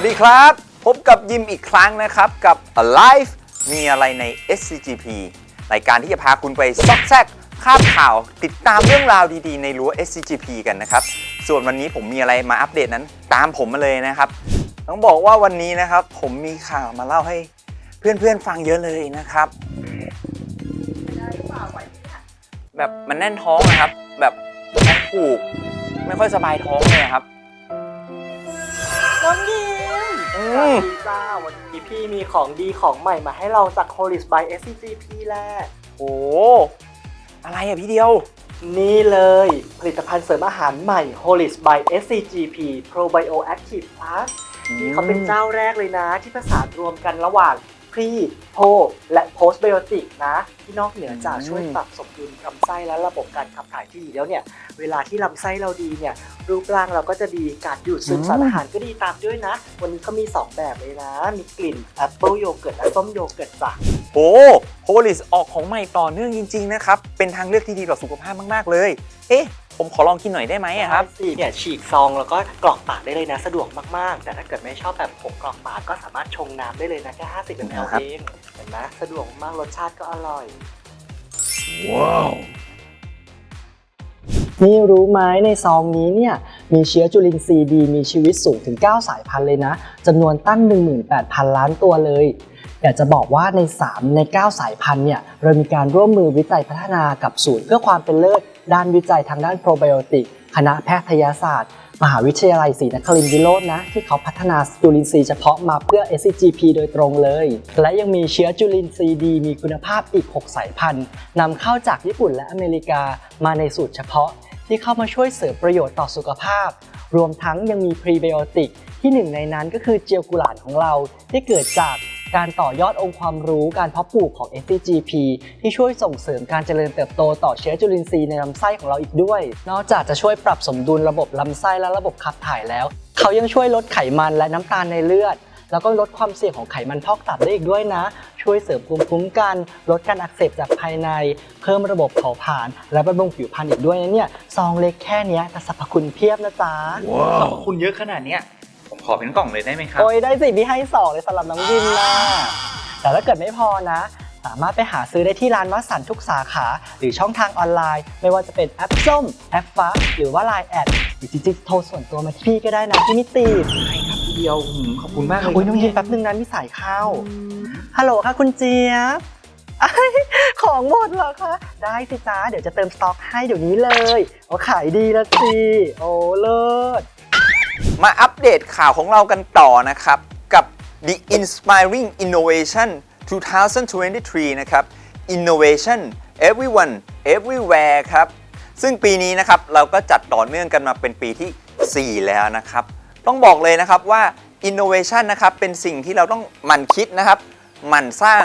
วัสดีครับ พบกับยิมอีกครั้งนะครับกับ Alive มีอะไรใน SCGP รายการที่จะพาคุณไปซอกแซกคาบข่าว ติดตามเรื่องราวดีๆ ในรั้ว SCGP กันนะครับ ส่วนวันนี้ผมมีอะไรมาอัปเดตนั้น ตามผมมาเลยนะครับ ต้องบอกว่าวันนี้นะครับ ผมมีข่าวมาเล่าให้เพื่อนๆฟังเยอะเลยนะครับ แบบมันแน่นท้องนะครับ แบบท้องผูก ไม่ค่อยสบายท้องเลยครับ น้องยิ อืสวัมสดีจ้าวันนี้พี่มีของดีของใหม่มาให้เราจาก Holis by SCGP แหละโอ้อะไรอะพี่เดียว นี่เลยผลิตภัณฑ์เสริมอาหารใหม่ Holis by SCGP Probio Active Plus นี่เขาเป็นเจ้าแรกเลยนะที่ผสานรวมกันระหว่าง pre pro และ post biotic นะ ที่นอกเหนือจากอืมช่วยปรับสมดุลลำไส้และระบบการขับถ่ายที่ดีแล้วเนี่ย เวลาที่ลำไส้เราดีเนี่ย รูปร่างเราก็จะดีการดูดซึมสารอาหารก็ดีตามด้วยนะ วันนี้เขามี 2 แบบเลยนะ มีกลิ่นแอปเปิลโยเกิร์ตและส้มโยเกิร์ตจ้ะโอ้โฮลิสออกของใหม่ต่อเนื่องจริง ๆ นะครับ เป็นทางเลือกที่ดีต่อสุขภาพมากๆเลย เอ๊ะ ผมขอลองกินหน่อยได้ไหมอะครับได้สิเนี่ยฉีกซองแล้วก็กรอกปากได้เลยนะสะดวกมากๆ แต่ถ้าเกิดไม่ชอบแบบผงกรอกปากก็สามารถชงน้ำได้เลยนะแค่50 ml ครับเองเห็นไหมสะดวกมากรสชาติก็อร่อย ว้าว นี่รู้ไหมในซองนี้เนี่ยมีเชื้อจุลินทรีย์ดีมีชีวิตสูงถึง 9 สายพันธุ์เลยนะจำนวนตั้ง 18,000 ล้านตัวเลย อยากจะบอกว่าใน 3 ใน 9 สายพันธุ์เนี่ยเรามีการร่วมมือวิจัยพัฒนากับศูนย์เพื่อความเป็นเลิศ ด้านวิจัยทางด้านโปรไบโอติก คณะแพทยศาสตร์ มหาวิทยาลัยศรีนครินทร์วิโรจน์นะ ที่เขาพัฒนาจุลินทรีย์เฉพาะมาเพื่อ SCGP โดยตรงเลย และยังมีเชื้อจุลินทรีย์ดีมีคุณภาพอีก 6 สายพันธุ์นำเข้าจากญี่ปุ่นและอเมริกามาในสูตรเฉพาะ ที่เข้ามาช่วยเสริมประโยชน์ต่อสุขภาพ รวมทั้งยังมีพรีไบโอติกที่หนึ่งในนั้นก็คือเจียวกุหลาบของเราที่เกิดจาก การต่อยอดองค์ความรู้การเพาะปลูกของ SCGP ที่ช่วยส่งเสริมการเจริญเติบโตต่อเชื้อจุลินทรีย์ในลำไส้ของเราอีกด้วย นอกจากจะช่วยปรับสมดุลระบบลำไส้และระบบขับถ่ายแล้ว เขายังช่วยลดไขมันและน้ำตาลในเลือด แล้วก็ลดความเสี่ยงของไขมันพอกตับได้อีกด้วยนะ ช่วยเสริมภูมิคุ้มกัน ลดการอักเสบจากภายใน เพิ่มระบบเผาผลาญและบำรุงผิวพรรณอีกด้วยนะเนี่ยซองเล็กแค่เนี้ยแต่สรรพคุณเพียบนะจ๊ะขอบคุณเยอะขนาดเนี้ยผมข อเป็นกล่องเลยได้ไหมครับ โอ้ยได้สิพี่ให้สองเลยสำหรับน้องยินนะแต่ถ้าเกิดไม่พอนะ สามารถไปหาซื้อได้ที่ร้านวัสันทุกสาขา หรือช่องทางออนไลน์ ไม่ว่าจะเป็นแอปส้ม แอปฟ้า หรือว่า Line แอดหรือจริงๆโทรส่วนตัวมาที่พี่ก็ได้นะพี่นิติใช่ครับพี่เดียวหืมขอบคุณมากเลยโอ้ยน้องยินแป๊บนึงนะมีสายเข้าฮัลโหลค่ะคุณเจี๊ยบอ้ายของหมดเหรอคะ ได้สิจ้าเดี๋ยวจะเติมสต็อกให้เดี๋ยวนี้เลยโอ้ขายดีแล้วสิ โอ้เลิศ มาอัปเดตข่าวของเรากันต่อนะครับ กับ The Inspiring Innovation 2023 นะครับ Innovation Everyone Everywhere ครับ ซึ่งปีนี้นะครับเราก็จัดต่อเนื่องกันมาเป็นปีที่ 4 แล้วนะครับ ต้องบอกเลยนะครับว่า Innovation นะครับเป็นสิ่งที่เราต้องหมั่นคิดนะครับหมั่นสร้าง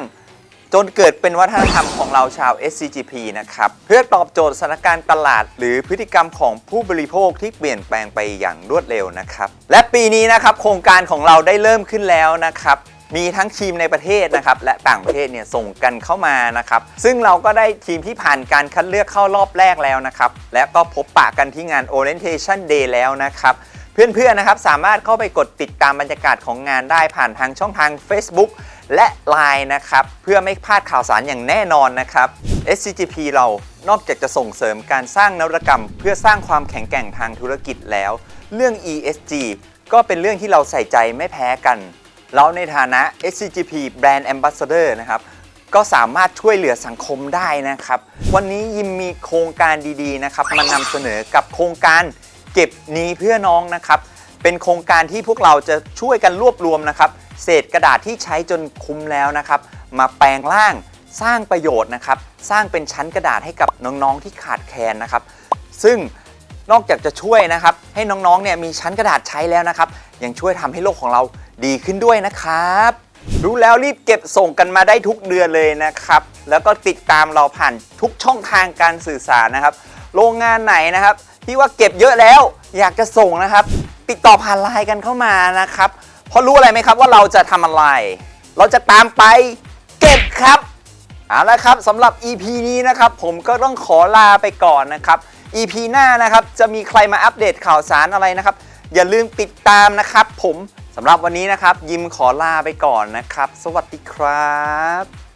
จนเกิดเป็นวัฒนธรรมของเราชาว SCGP นะครับ เพื่อตอบโจทย์สถานการณ์ตลาด หรือพฤติกรรมของผู้บริโภคที่เปลี่ยนแปลงไปอย่างรวดเร็วนะครับ และปีนี้นะครับโครงการของเราได้เริ่มขึ้นแล้วนะครับมีทั้งทีมในประเทศนะครับและต่างประเทศเนี่ยส่งกันเข้ามานะครับซึ่งเราก็ได้ทีมที่ผ่านการคัดเลือกเข้ารอบแรกแล้วนะครับและก็พบปะกันที่งาน Orientation Day แล้วนะครับเพื่อนๆนะครับสามารถเข้าไปกดติดตามบรรยากาศของงานได้ผ่านทางช่องทาง Facebook และ Line นะครับ เพื่อไม่พลาดข่าวสารอย่างแน่นอนนะครับ SCGP เรานอกจากจะส่งเสริมการสร้างนวัตกรรม เพื่อสร้างความแข็งแกร่งทางธุรกิจแล้ว เรื่อง ESG ก็เป็นเรื่องที่เราใส่ใจไม่แพ้กัน เราในฐานะ SCGP Brand Ambassador นะครับก็สามารถช่วยเหลือสังคมได้นะครับ วันนี้ยิมมีโครงการดีๆนะครับมานำเสนอกับโครงการเก็บนี้เพื่อน้องนะครับ เป็นโครงการที่พวกเราจะช่วยกันรวบรวมนะครับ เศษกระดาษที่ใช้จนคุ้มแล้วนะครับ มาแปลงร่างสร้างประโยชน์นะครับ สร้างเป็นชั้นกระดาษให้กับน้องๆที่ขาดแคลนนะครับ ซึ่งนอกจากจะช่วยนะครับ ให้น้องๆเนี่ยมีชั้นกระดาษใช้แล้วนะครับ ยังช่วยทำให้โลกของเราดีขึ้นด้วยนะครับรู้แล้วรีบเก็บส่งกันมาได้ทุกเดือนเลยนะครับ แล้วก็ติดตามเราผ่านทุกช่องทางการสื่อสารนะครับ โรงงานไหนนะครับ ที่ว่าเก็บเยอะแล้วอยากจะส่งนะครับ ติดต่อผ่านไลน์กันเข้ามานะครับ เพราะรู้อะไรไหมครับว่าเราจะทำอะไร เราจะตามไปเก็บครับเอาละครับสำหรับ EP นี้นะครับผมก็ต้องขอลาไปก่อนนะครับ EP หน้านะครับจะมีใครมาอัปเดตข่าวสารอะไรนะครับ อย่าลืมติดตามนะครับ ผมสำหรับวันนี้นะครับ ยิมขอลาไปก่อนนะครับ สวัสดีครับ